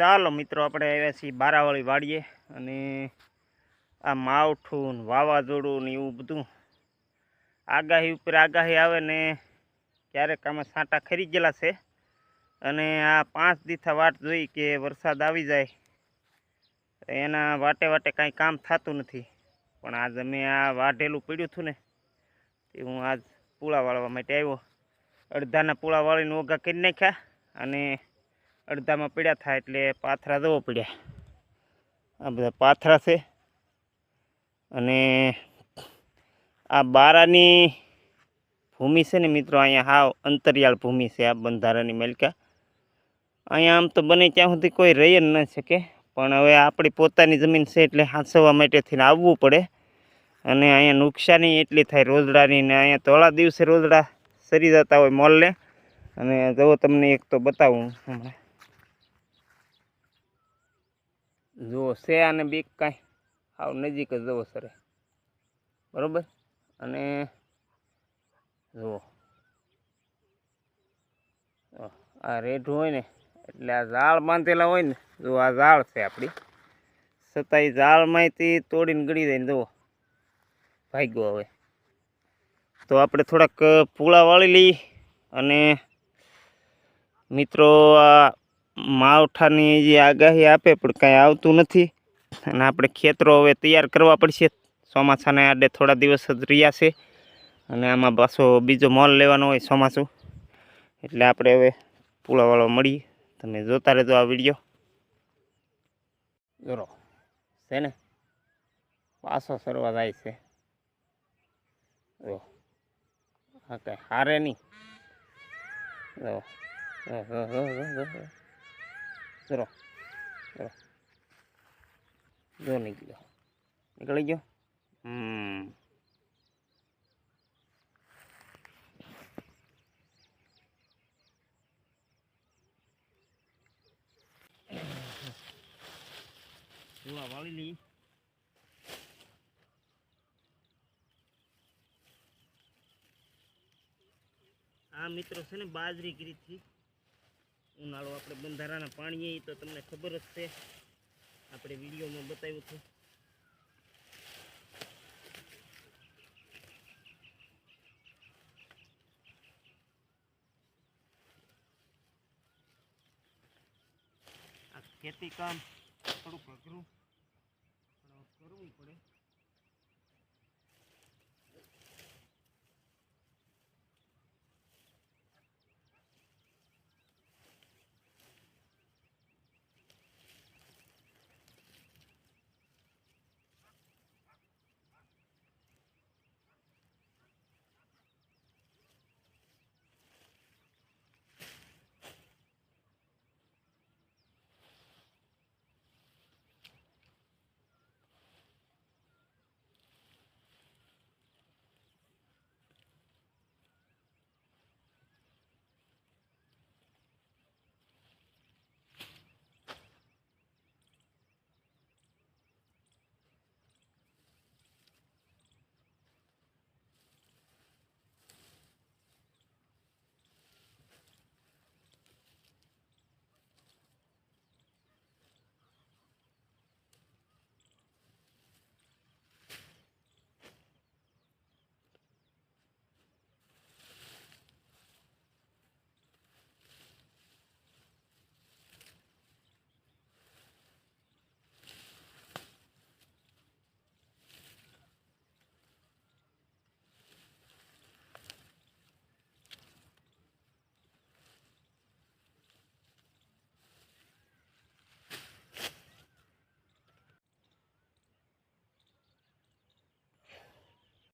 ચાલો મિત્રો, આપણે આવ્યા છીએ બારાવાળી વાડીએ અને આ માવઠું ને વાવાઝોડું ને એવું બધું. આગાહી ઉપર આગાહી આવે ને ક્યારેક આમાં સાંટા ખરી ગયેલા છે. અને આ પાંચ દીથા વાટ જોઈ કે વરસાદ આવી જાય. એના વાટે વાટે કાંઈ કામ થતું નથી. પણ આજ અમે આ વાઢેલું પડ્યું હતું ને તે હું આજ પૂળા વાળવા માટે આવ્યો. અડધાના પૂળા વાળીને ઓઘા કરી નાખ્યા અને અડધામાં પડ્યા થાય એટલે પાથરા જવો પડ્યા. આ બધા પાથરા છે. અને આ બારાની ભૂમિ છે ને મિત્રો, અહીંયા હાવ અંતરિયાળ ભૂમિ છે આ બંધારાની મલકા. અહીંયા આમ તો બને ત્યાં સુધી કોઈ રહી જ ન શકે, પણ હવે આપણી પોતાની જમીન છે એટલે હાંસવવા માટેથી આવવું પડે. અને અહીંયા નુકસાની એટલી થાય રોજડાની ને અહીંયા થોડા દિવસે રોજડા સરી જતા હોય મોલને. અને જવો તમને એક તો બતાવું હમણાં. જુઓ, છે આને બીક કાંઈ. આવ નજીક જ જવો સરે. બરાબર? અને જુઓ. આ રેઢું હોય ને, એટલે આ ઝાડ બાંધેલા હોય ને જો આ ઝાડ છે આપણી છતાં એ ઝાડમાંથી તોડીને ગળી દઈને જુઓ. ભાગ્યો હવે. તો આપણે થોડાક પૂળા વાળી લઈએ અને મિત્રો, આ માવઠાની જે આગાહી આપે, પણ કાંઈ આવતું નથી. અને આપણે ખેતરો હવે તૈયાર કરવા પડશે. ચોમાસાને આડે થોડા દિવસ જ રહ્યા છે. અને આમાં પાછો બીજો મોલ લેવાનો હોય ચોમાસું. એટલે આપણે હવે પૂળાવાળો મળીએ તમે જોતા રહેજો આ વીડિયો. જોરો. છે ને? પાછો સરવા જાય છે. જો. હા કાંઈ હારે નહીં. જો. જરો જરો જો નીકળ્યો નીકળી ગયો હમ લઈ આ મિત્રો છે ને બાજરી ગીરીથી ઉનાળો આપણે બંધારાના પાણીએ તો તમને ખબર જ છે. આપણે વિડીયોમાં બતાવ્યું હતું. આ ખેતી કામ થોડુંક અઘરું પણ કરવું પડે.